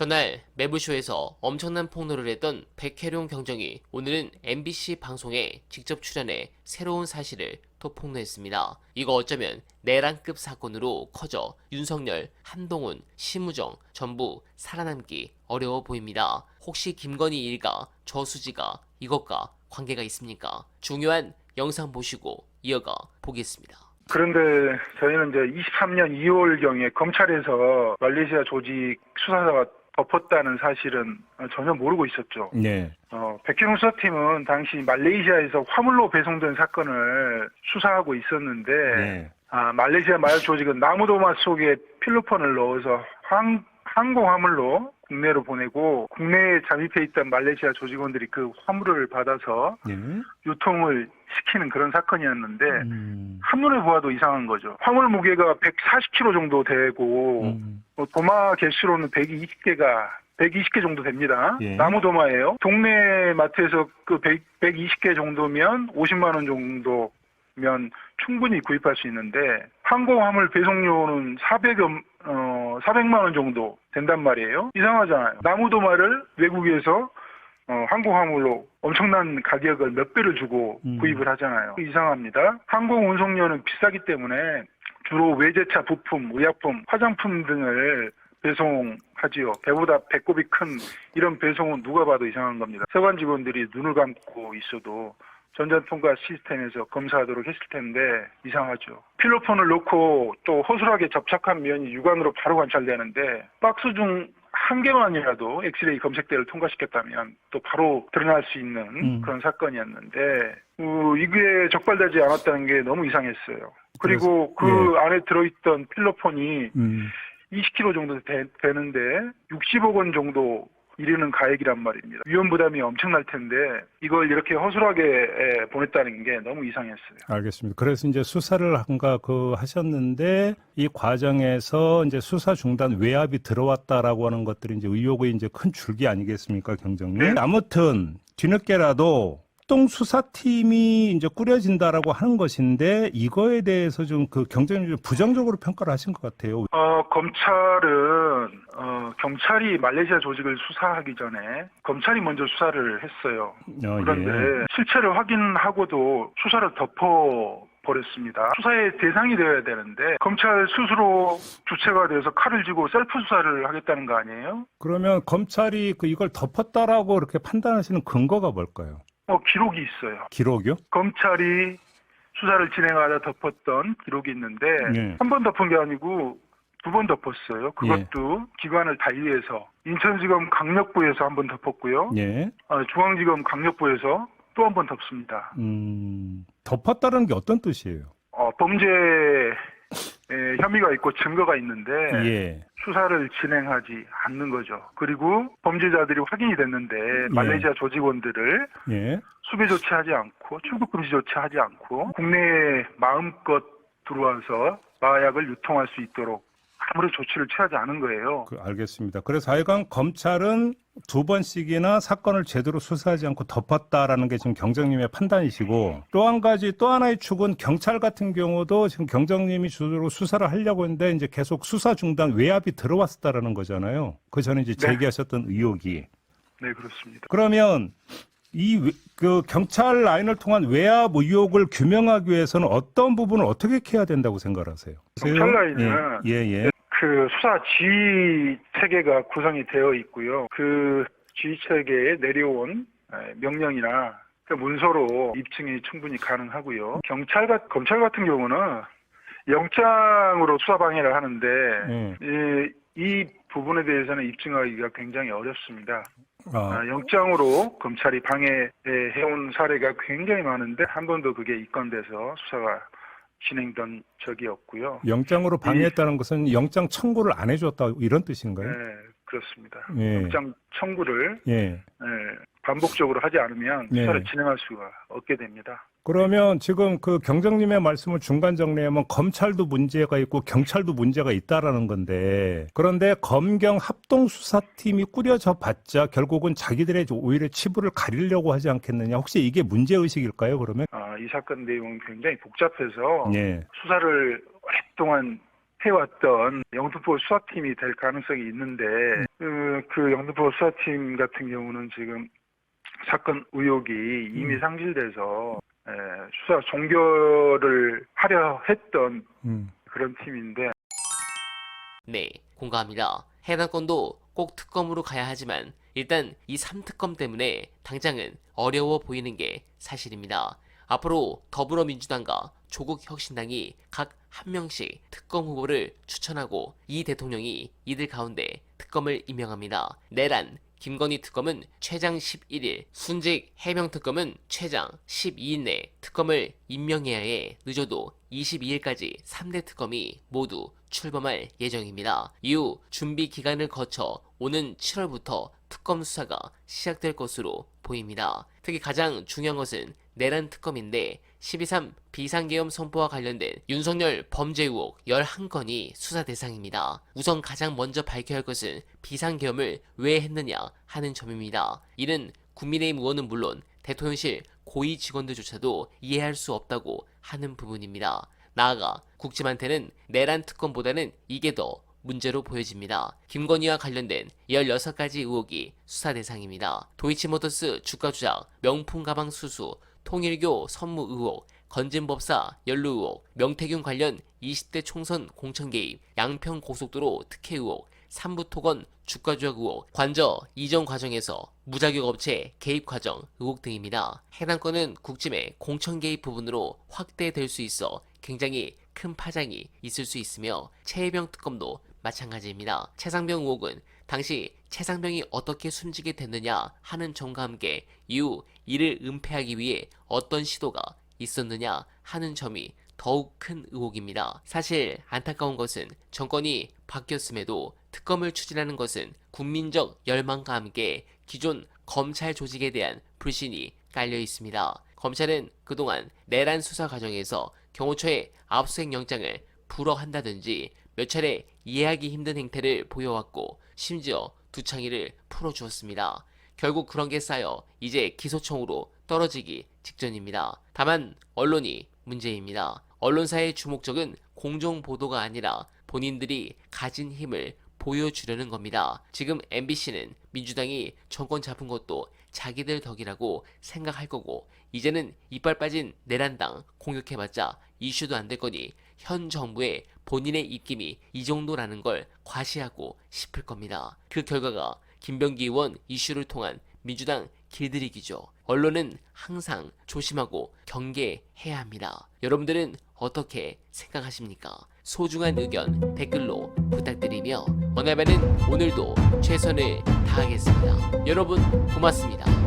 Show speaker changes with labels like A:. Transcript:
A: 전날 매부쇼에서 엄청난 폭로를 했던 백혜룡 경정이 오늘은 MBC 방송에 직접 출연해 새로운 사실을 또 폭로했습니다. 이거 어쩌면 내란급 사건으로 커져 윤석열, 한동훈, 심우정 전부 살아남기 어려워 보입니다. 혹시 김건희 일가, 저수지가 이것과 관계가 있습니까? 중요한 영상 보시고 이어가 보겠습니다.
B: 그런데 저희는 이제 23년 2월경에 검찰에서 말레이시아 조직 수사자가 덮었다는 사실은 전혀 모르고 있었죠.
C: 네.
B: 어, 백희룡 수사팀은 당시 말레이시아에서 화물로 배송된 사건을 수사하고 있었는데
C: 네.
B: 아, 말레이시아 마약 조직은 나무도마 속에 필로폰을 넣어서 항, 항공 화물로 국내로 보내고 국내에 잠입해 있던 말레이시아 조직원들이 그 화물을 받아서
C: 네.
B: 유통을 시키는 그런 사건이었는데
C: 음.
B: 한눈에 보아도 이상한 거죠. 화물 무게가 140kg 정도 되고
C: 음.
B: 어, 도마 개수로는 120개가 120개 정도 됩니다.
C: 예.
B: 나무 도마예요. 동네 마트에서 그 100, 120개 정도면 50만 원 정도면 충분히 구입할 수 있는데 항공 화물 배송료는 400여 어 400만 원 정도 된단 말이에요. 이상하잖아요. 나무 도마를 외국에서 어, 항공 화물로 엄청난 가격을 몇 배를 주고
C: 음.
B: 구입을 하잖아요. 이상합니다. 항공 운송료는 비싸기 때문에 주로 외제차 부품, 의약품, 화장품 등을 배송하지요. 배보다 배꼽이 큰 이런 배송은 누가 봐도 이상한 겁니다. 세관 직원들이 눈을 감고 있어도 전자통과 시스템에서 검사하도록 했을 텐데 이상하죠. 필로폰을 놓고 또 허술하게 접착한 면이 육안으로 바로 관찰되는데 박스 중 한 개만이라도 엑스레이 검색대를 통과시켰다면 또 바로 드러날 수 있는
C: 음.
B: 그런 사건이었는데 어, 이게 적발되지 않았다는 게 너무 이상했어요. 그리고 그
C: 예.
B: 안에 들어있던 필로폰이
C: 음.
B: 20kg 정도 되, 되는데 60억 원 정도 이르는 가액이란 말입니다. 위험 부담이 엄청날 텐데 이걸 이렇게 허술하게 에, 보냈다는 게 너무 이상했어요.
C: 알겠습니다. 그래서 이제 수사를 한가 그 하셨는데 이 과정에서 이제 수사 중단 외압이 들어왔다라고 하는 것들이 이제 의혹의 이제 큰 줄기 아니겠습니까, 경정님?
B: 네.
C: 아무튼 뒤늦게라도 합동 수사팀이 이제 꾸려진다라고 하는 것인데 이거에 대해서 좀 그 경정님 좀 부정적으로 평가를 하신 것 같아요.
B: 어, 검찰은 어, 경찰이 말레이시아 조직을 수사하기 전에 검찰이 먼저 수사를 했어요.
C: 어,
B: 그런데
C: 예.
B: 실체를 확인하고도 수사를 덮어 버렸습니다. 수사의 대상이 되어야 되는데 검찰 스스로 주체가 돼서 칼을 쥐고 셀프 수사를 하겠다는 거 아니에요?
C: 그러면 검찰이 그 이걸 덮었다라고 이렇게 판단하시는 근거가 뭘까요?
B: 어 기록이 있어요.
C: 기록이요?
B: 검찰이 수사를 진행하다 덮었던 기록이 있는데
C: 네.
B: 한번 덮은 게 아니고 두 번 덮었어요. 그것도 기관을 달리해서 인천지검 강력부에서 한 번 덮었고요.
C: 예.
B: 어, 중앙지검 강력부에서 또 한 번 덮습니다.
C: 음, 덮었다는 게 어떤 뜻이에요?
B: 어, 범죄 에, 혐의가 있고 증거가 있는데
C: 예.
B: 수사를 진행하지 않는 거죠. 그리고 범죄자들이 확인이 됐는데 말레이시아 조직원들을
C: 예.
B: 수배 조치하지 않고 출국 금지 조치하지 않고 국내에 마음껏 들어와서 마약을 유통할 수 있도록 아무런 조치를 취하지 않은 거예요.
C: 그, 알겠습니다. 그래서 하여간 검찰은 두 번씩이나 사건을 제대로 수사하지 않고 덮었다라는 게 지금 경정님의 판단이시고 또 한 가지 또 하나의 축은 경찰 같은 경우도 지금 경정님이 주로 수사를 하려고 했는데 이제 계속 수사 중단 외압이 들어왔었다라는 거잖아요. 그 전에 이제
B: 네.
C: 제기하셨던 의혹이.
B: 네, 그렇습니다.
C: 그러면 이 그 경찰 라인을 통한 외압 의혹을 규명하기 위해서는 어떤 부분을 어떻게 해야 된다고 생각하세요?
B: 경찰 라인은
C: 예, 예. 예.
B: 그 수사 지휘 체계가 구성이 되어 있고요. 그 지휘 체계에 내려온 에, 명령이나 그 문서로 입증이 충분히 가능하고요. 경찰 같 검찰 같은 경우는 영장으로 수사 방해를 하는데
C: 예.
B: 이, 이 부분에 대해서는 입증하기가 굉장히 어렵습니다.
C: 아,
B: 아, 영장으로 검찰이 방해해온 사례가 굉장히 많은데 한 번도 그게 입건돼서 수사가 진행된 적이 없고요.
C: 영장으로 방해했다는 것은 영장 청구를 안 해줬다 이런 뜻인가요?
B: 네, 그렇습니다.
C: 예.
B: 영장 청구를
C: 예.
B: 예, 반복적으로 하지 않으면
C: 예.
B: 수사를 진행할 수가 없게 됩니다.
C: 그러면 지금 그 경정님의 말씀을 중간 정리하면 검찰도 문제가 있고 경찰도 문제가 있다라는 건데 그런데 검경 합동 수사팀이 꾸려져 봤자 결국은 자기들의 오히려 치부를 가리려고 하지 않겠느냐 혹시 이게 문제 의식일까요? 그러면
B: 아, 이 사건 내용은 굉장히 복잡해서
C: 예.
B: 수사를 오랫동안 해왔던 영등포 수사팀이 될 가능성이 있는데 그, 그 영등포 수사팀 같은 경우는 지금 사건 의혹이 이미 상실돼서 에, 수사 종결을 하려 했던
C: 음.
B: 그런 팀인데
A: 네, 공감합니다. 해당 건도 꼭 특검으로 가야 하지만 일단 이 3특검 때문에 당장은 어려워 보이는 게 사실입니다. 앞으로 더불어민주당과 조국 혁신당이 각 한 명씩 특검 후보를 추천하고 이 대통령이 이들 가운데 특검을 임명합니다. 내란 김건희 특검은 최장 11일, 순직 해명 특검은 최장 12일 내 특검을 임명해야 해 늦어도 22일까지 3대 특검이 모두 출범할 예정입니다. 이후 준비 기간을 거쳐 오는 7월부터 특검 수사가 시작될 것으로 보입니다. 특히 가장 중요한 것은 내란 특검인데 12.3 비상계엄 선포와 관련된 윤석열 범죄 의혹 11건이 수사 대상입니다. 우선 가장 먼저 밝혀야 할 것은 비상계엄을 왜 했느냐 하는 점입니다. 이는 국민의힘 의원은 물론 대통령실 고위 직원들조차도 이해할 수 없다고 하는 부분입니다. 나아가 국짐한테는 내란 특검보다는 이게 더 문제로 보여집니다. 김건희와 관련된 16가지 의혹이 수사 대상입니다. 도이치모터스 주가 조작, 명품 가방 수수, 통일교 선무 의혹, 건진법사 연루 의혹, 명태균 관련 20대 총선 공천 개입, 양평 고속도로 특혜 의혹, 삼부토건 주가 조작 의혹, 관저 이전 과정에서 무자격 업체 개입 과정 의혹 등입니다. 해당 건은 국짐의 공천 개입 부분으로 확대될 수 있어 굉장히 큰 파장이 있을 수 있으며 최혜병 특검도 마찬가지입니다. 최상병 의혹은 당시 최상병이 어떻게 숨지게 됐느냐 하는 점과 함께 이후 이를 은폐하기 위해 어떤 시도가 있었느냐 하는 점이 더욱 큰 의혹입니다. 사실 안타까운 것은 정권이 바뀌었음에도 특검을 추진하는 것은 국민적 열망과 함께 기존 검찰 조직에 대한 불신이 깔려 있습니다. 검찰은 그동안 내란 수사 과정에서 경호처의 압수수색 영장을 불허한다든지 몇 차례 이해하기 힘든 행태를 보여왔고 심지어 두창이를 풀어주었습니다. 결국 그런 게 쌓여 이제 기소청으로 떨어지기 직전입니다. 다만 언론이 문제입니다. 언론사의 주목적은 공정 보도가 아니라 본인들이 가진 힘을 보여주려는 겁니다. 지금 MBC는 민주당이 정권 잡은 것도 자기들 덕이라고 생각할 거고 이제는 이빨 빠진 내란당 공격해봤자 이슈도 안 될 거니 현 정부의 본인의 입김이 이 정도라는 걸 과시하고 싶을 겁니다. 그 결과가 김병기 의원 이슈를 통한 민주당 길들이기죠. 언론은 항상 조심하고 경계해야 합니다. 여러분들은 어떻게 생각하십니까? 소중한 의견 댓글로 부탁드리며 언어배는 오늘도 최선을 다하겠습니다. 여러분 고맙습니다.